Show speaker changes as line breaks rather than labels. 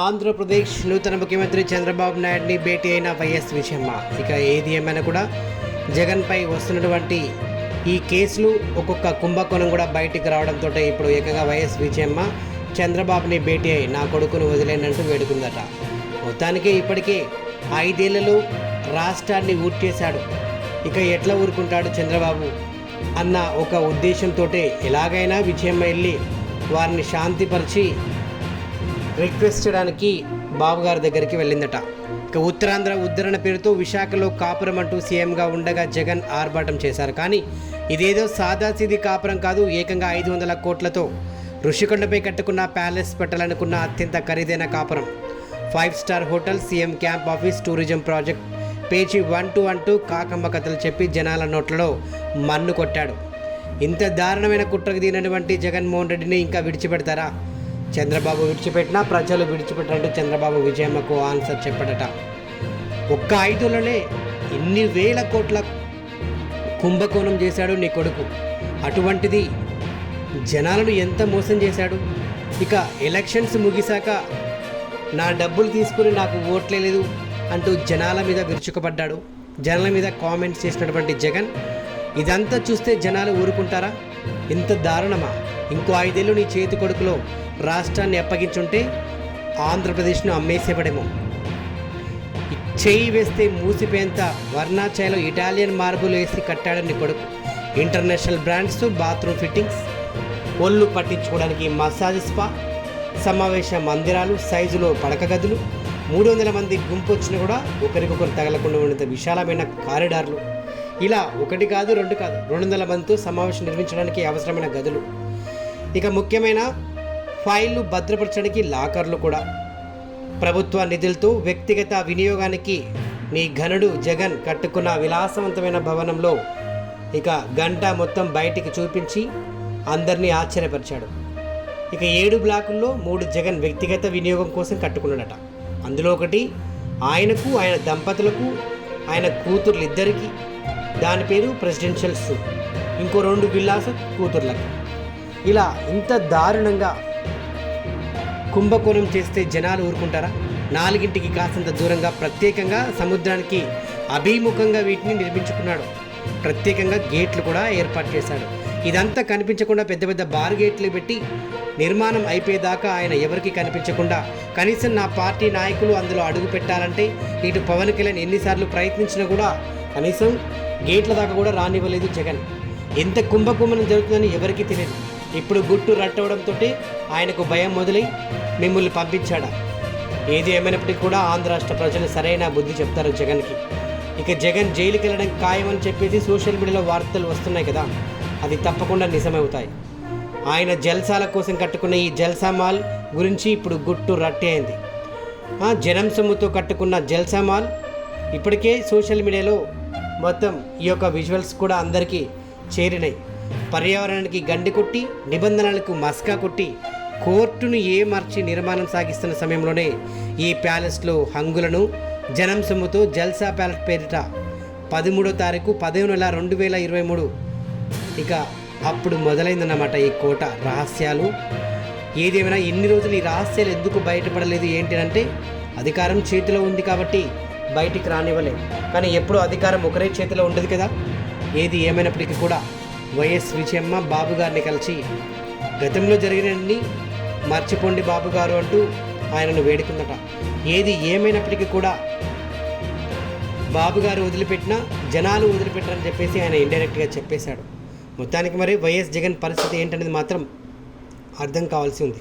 ఆంధ్రప్రదేశ్ నూతన ముఖ్యమంత్రి చంద్రబాబు నాయుడిని భేటీ అయిన వైఎస్ విషయమ్మ ఇక ఏది ఏమైనా కూడా జగన్పై వస్తున్నటువంటి ఈ కేసులు ఒక్కొక్క కుంభకోణం కూడా బయటికి రావడంతో ఇప్పుడు ఏకంగా వైఎస్ విజయమ్మ చంద్రబాబుని భేటీ అయి నా కొడుకును వదిలేనంటూ వేడుకుందట. మొత్తానికి ఇప్పటికే ఐదేళ్ళలో రాష్ట్రాన్ని ఊర్చేశాడు ఇక ఎట్లా ఊరుకుంటాడు చంద్రబాబు అన్న ఒక ఉద్దేశంతో ఎలాగైనా విజయమ్మ వెళ్ళి వారిని శాంతిపరిచి రిక్వెస్ట్ చేయడానికి బాబుగారి దగ్గరికి వెళ్ళిందట. ఇక ఉత్తరాంధ్ర ఉద్ధరణ పేరుతో విశాఖలో కాపురం అంటూ సీఎంగా ఉండగా జగన్ ఆర్భాటం చేశారు. కానీ ఇదేదో సాదాసీది కాపురం కాదు ఏకంగా ఐదు వందల కోట్లతో ఋషికొండపై కట్టుకున్న ప్యాలెస్ పెట్టాలనుకున్న అత్యంత ఖరీదైన కాపురం. Five star hotel CM camp office tourism project page one two అంటూ కాకమ్మ కథలు చెప్పి జనాల నోట్లలో మన్ను కొట్టాడు. ఇంత దారుణమైన కుట్రకు దీనటువంటి జగన్మోహన్ రెడ్డిని ఇంకా విడిచిపెడతారా? చంద్రబాబు విడిచిపెట్టినా ప్రజలు విడిచిపెట్టినట్టు చంద్రబాబు విజయమ్మకు ఆన్సర్ చెప్పడట. ఒక్క ఐదులోనే ఇన్ని వేల కోట్ల కుంభకోణం చేశాడు నీ కొడుకు. అటువంటిది జనాలను ఎంత మోసం చేశాడు? ఇక ఎలక్షన్స్ ముగిశాక నా డబ్బులు తీసుకుని నాకు ఓట్లే లేదు అంటూ జనాల మీద విరుచుకుపడ్డాడు. జనాల మీద కామెంట్స్ చేసినటువంటి జగన్ ఇదంతా చూస్తే జనాలు ఊరుకుంటారా? ఇంత దారుణమా? ఇంకో ఐదేళ్ళు నీ చేతి కొడుకులో రాష్ట్రాన్ని అప్పగించుంటే ఆంధ్రప్రదేశ్ను అమ్మేసేపడేమో చేయి వేస్తే మూసిపోయేంత వర్ణాచాయలో ఇటాలియన్ మార్బుల్ వేసి కట్టాడని కొడుకు. ఇంటర్నేషనల్ బ్రాండ్స్ బాత్రూమ్ ఫిట్టింగ్స్ ఒళ్ళు పట్టించుకోవడానికి మసాజ్ స్పా సమావేశ మందిరాలు సైజులో పడక గదులు మూడు వందల మంది గుంపు వచ్చినా కూడా ఒకరికొకరు తగలకుండా ఉన్నంత విశాలమైన కారిడార్లు. ఇలా ఒకటి కాదు రెండు కాదు రెండు వందల మందితో సమావేశం నిర్మించడానికి అవసరమైన గదులు. ఇక ముఖ్యమైన ఫైళ్ళు భద్రపరచడానికి లాకర్లు కూడా. ప్రభుత్వ నిధులతో వ్యక్తిగత వినియోగానికి నీ ఘనుడు జగన్ కట్టుకున్న విలాసవంతమైన భవనంలో ఇక గంట మొత్తం బయటికి చూపించి అందరినీ ఆశ్చర్యపరిచాడు. ఇక ఏడు బ్లాకుల్లో మూడు జగన్ వ్యక్తిగత వినియోగం కోసం కట్టుకున్నాడట. అందులో ఒకటి ఆయనకు ఆయన దంపతులకు ఆయన కూతుర్లు ఇద్దరికి దాని పేరు ప్రెసిడెన్షియల్ సూట్ ఇంకో రెండు విల్లాస కూతుర్లకు. ఇలా ఇంత దారుణంగా కుంభకోణం చేస్తే జనాలు ఊరుకుంటారా? నాలుగింటికి కాసంత దూరంగా ప్రత్యేకంగా సముద్రానికి అభిముఖంగా వీటిని నిర్మించుకున్నాడు. ప్రత్యేకంగా గేట్లు కూడా ఏర్పాటు చేశాడు. ఇదంతా కనిపించకుండా పెద్ద పెద్ద బార్ గేట్లు పెట్టి నిర్మాణం అయిపోయేదాకా ఆయన ఎవరికి కనిపించకుండా కనీసం నా పార్టీ నాయకులు అందులో అడుగు పెట్టాలంటే ఇటు పవన్ కళ్యాణ్ ఎన్నిసార్లు ప్రయత్నించినా కూడా కనీసం గేట్ల దాకా కూడా రానివ్వలేదు జగన్. ఎంత కుంభకుంభనం జరుగుతుందని ఎవరికీ తెలియదు. ఇప్పుడు గుట్టు రట్టవడంతో ఆయనకు భయం మొదలై మిమ్మల్ని పంపించాడా? ఏది ఏమైనప్పటికీ కూడా ఆంధ్ర రాష్ట్ర ప్రజలు సరైన బుద్ధి చెప్తారు జగన్కి. ఇక జగన్ జైలుకి వెళ్ళడం ఖాయమని చెప్పేసి సోషల్ మీడియాలో వార్తలు వస్తున్నాయి కదా అది తప్పకుండా నిజమవుతాయి. ఆయన జల్సాల కోసం కట్టుకున్న ఈ జల్సా మాల్ గురించి ఇప్పుడు గుట్టు రట్టి అయింది. ఆ, జనం సొమ్ముతో కట్టుకున్న జల్సా మాల్ ఇప్పటికే సోషల్ మీడియాలో మొత్తం ఈ యొక్క విజువల్స్ కూడా అందరికీ చేరినాయి. పర్యావరణానికి గండి కొట్టి నిబంధనలకు మస్కా కొట్టి కోర్టును ఏమర్చి నిర్మాణం సాగిస్తున్న సమయంలోనే ఈ ప్యాలెస్లో హంగులను జనం సొమ్ముతో జల్సా ప్యాలెట్ పేరిట పదమూడో తారీఖు పదిహేను నెల రెండు వేల ఇరవై మూడు. ఇక అప్పుడు మొదలైందన్నమాట ఈ కోట రహస్యాలు. ఏదేమైనా ఎన్ని రోజులు ఈ రహస్యాలు ఎందుకు బయటపడలేదు ఏంటి అంటే అధికారం చేతిలో ఉంది కాబట్టి బయటికి రానివ్వలేదు. కానీ ఎప్పుడూ అధికారం ఒకరే చేతిలో ఉండదు కదా? ఏది ఏమైనప్పటికీ కూడా వైఎస్ విజయమ్మ బాబు గారిని కలిసి గతంలో జరిగినన్ని మర్చిపోండి బాబు గారు అంటూ ఆయనను వేడుకుందట. ఏది ఏమైనప్పటికీ కూడా బాబు గారు వదిలిపెట్టినా జనాలు వదిలిపెట్టరని చెప్పేసి ఆయన ఇండైరెక్ట్గా చెప్పేశాడు. మొత్తానికి మరి వైఎస్ జగన్ పరిస్థితి ఏంటనేది మాత్రం అర్థం కావాల్సి ఉంది.